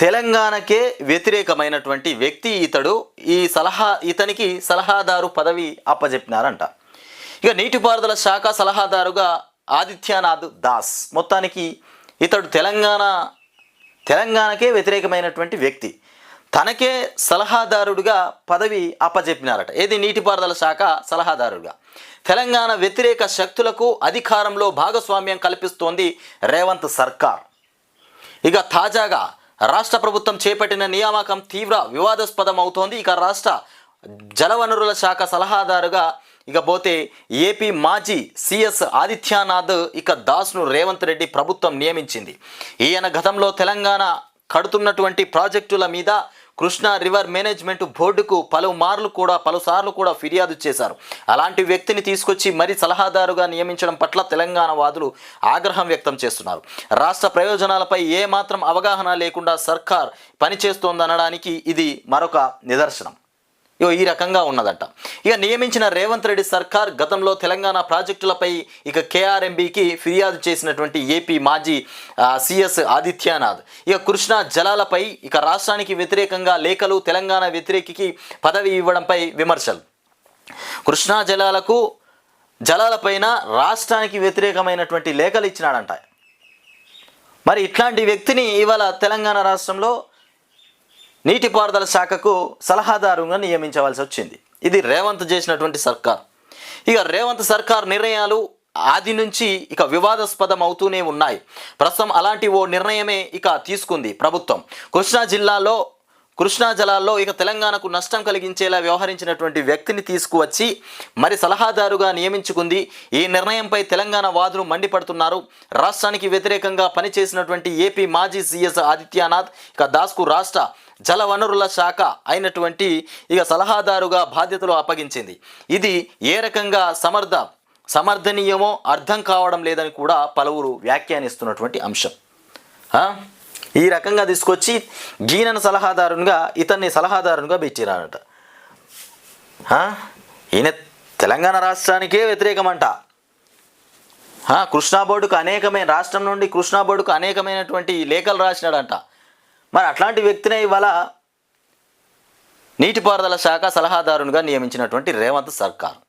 తెలంగాణకే వ్యతిరేకమైనటువంటి వ్యక్తి ఇతడు. ఈ సలహా ఇతనికి సలహాదారు పదవి అప్పజెప్పినారంట. ఇక నీటిపారుదల శాఖ సలహాదారుగా ఆదిత్యనాథ్ దాస్. మొత్తానికి ఇతడు తెలంగాణ తెలంగాణకే వ్యతిరేకమైనటువంటి వ్యక్తి. తనకే సలహాదారుడిగా పదవి అప్పజెప్పినారట. ఏది? నీటిపారుదల శాఖ సలహాదారుడిగా. తెలంగాణ వ్యతిరేక శక్తులకు అధికారంలో భాగస్వామ్యం కల్పిస్తోంది రేవంత్ సర్కార్. ఇక తాజాగా రాష్ట్ర ప్రభుత్వం చేపట్టిన నియామకం తీవ్ర వివాదాస్పదం అవుతోంది ఇక రాష్ట్ర జలవనరుల శాఖ సలహాదారుగా ఇక పోతే ఏపీ మాజీ సిఎస్ ఆదిత్యనాథ్ ఇక దాస్ను రేవంత్ రెడ్డి ప్రభుత్వం నియమించింది. ఈయన గతంలో తెలంగాణ కడుతున్నటువంటి ప్రాజెక్టుల మీద కృష్ణా రివర్ మేనేజ్మెంట్ బోర్డుకు పలుమార్లు కూడా పలుసార్లు కూడా ఫిర్యాదు చేశారు. అలాంటి వ్యక్తిని తీసుకొచ్చి మరి సలహాదారుగా నియమించడం పట్ల తెలంగాణ వాదులు ఆగ్రహం వ్యక్తం చేస్తున్నారు. రాష్ట్ర ప్రయోజనాలపై ఏమాత్రం అవగాహన లేకుండా సర్కార్ పనిచేస్తోందనడానికి ఇది మరొక నిదర్శనం. ఇగో ఈ రకంగా ఉన్నదట. ఇక నియమించిన రేవంత్ రెడ్డి సర్కార్ గతంలో తెలంగాణ ప్రాజెక్టులపై ఇక కేఆర్ఎంబికి ఫిర్యాదు చేసినటువంటి ఏపీ మాజీ సిఎస్ ఆదిత్యనాథ్. ఇక కృష్ణా జలాలపై ఇక రాష్ట్రానికి వ్యతిరేకంగా లేఖలు తెలంగాణ వ్యతిరేకికి పదవి ఇవ్వడంపై విమర్శలు. కృష్ణా జలాలకు జలాలపైన రాష్ట్రానికి వ్యతిరేకమైనటువంటి లేఖలు ఇచ్చినాడంట. మరి ఇట్లాంటి వ్యక్తిని ఇవాళ తెలంగాణ రాష్ట్రంలో నీటిపారుదల శాఖకు సలహాదారుగా నియమించవలసి వచ్చింది. ఇది రేవంత్ చేసినటువంటి సర్కార్. ఇక రేవంత్ సర్కార్ నిర్ణయాలు ఆది నుంచి ఇక వివాదాస్పదం అవుతూనే ఉన్నాయి. ప్రస్తుతం అలాంటి ఓ నిర్ణయమే ఇక తీసుకుంది ప్రభుత్వం. కృష్ణా జిల్లాలో కృష్ణా జలాల్లో ఇక తెలంగాణకు నష్టం కలిగించేలా వ్యవహరించినటువంటి వ్యక్తిని తీసుకువచ్చి మరి సలహాదారుగా నియమించుకుంది. ఈ నిర్ణయంపై తెలంగాణ వాదులు మండిపడుతున్నారు. రాష్ట్రానికి వ్యతిరేకంగా పనిచేసినటువంటి ఏపీ మాజీ సీఎస్ ఆదిత్యనాథ్ ఇక దాస్కు రాష్ట్ర జల వనరుల శాఖ అయినటువంటి ఇక సలహాదారుగా బాధ్యతలు అప్పగించింది. ఇది ఏ రకంగా సమర్థ సమర్థనీయమో అర్థం కావడం లేదని కూడా పలువురు వ్యాఖ్యానిస్తున్నటువంటి అంశం. ఈ రకంగా తీసుకొచ్చి గీనను సలహాదారునిగా ఇతన్ని సలహాదారునిగా పెట్టిరారట ఈయన తెలంగాణ రాష్ట్రానికే వ్యతిరేకమంట. కృష్ణా బోర్డుకు అనేకమైన రాష్ట్రం నుండి కృష్ణా బోర్డుకు అనేకమైనటువంటి లేఖలు రాసినాడంట. మరి అట్లాంటి వ్యక్తినే ఇవాళ నీటిపారుదల శాఖ సలహాదారునిగా నియమించినటువంటి రేవంత్ సర్కార్.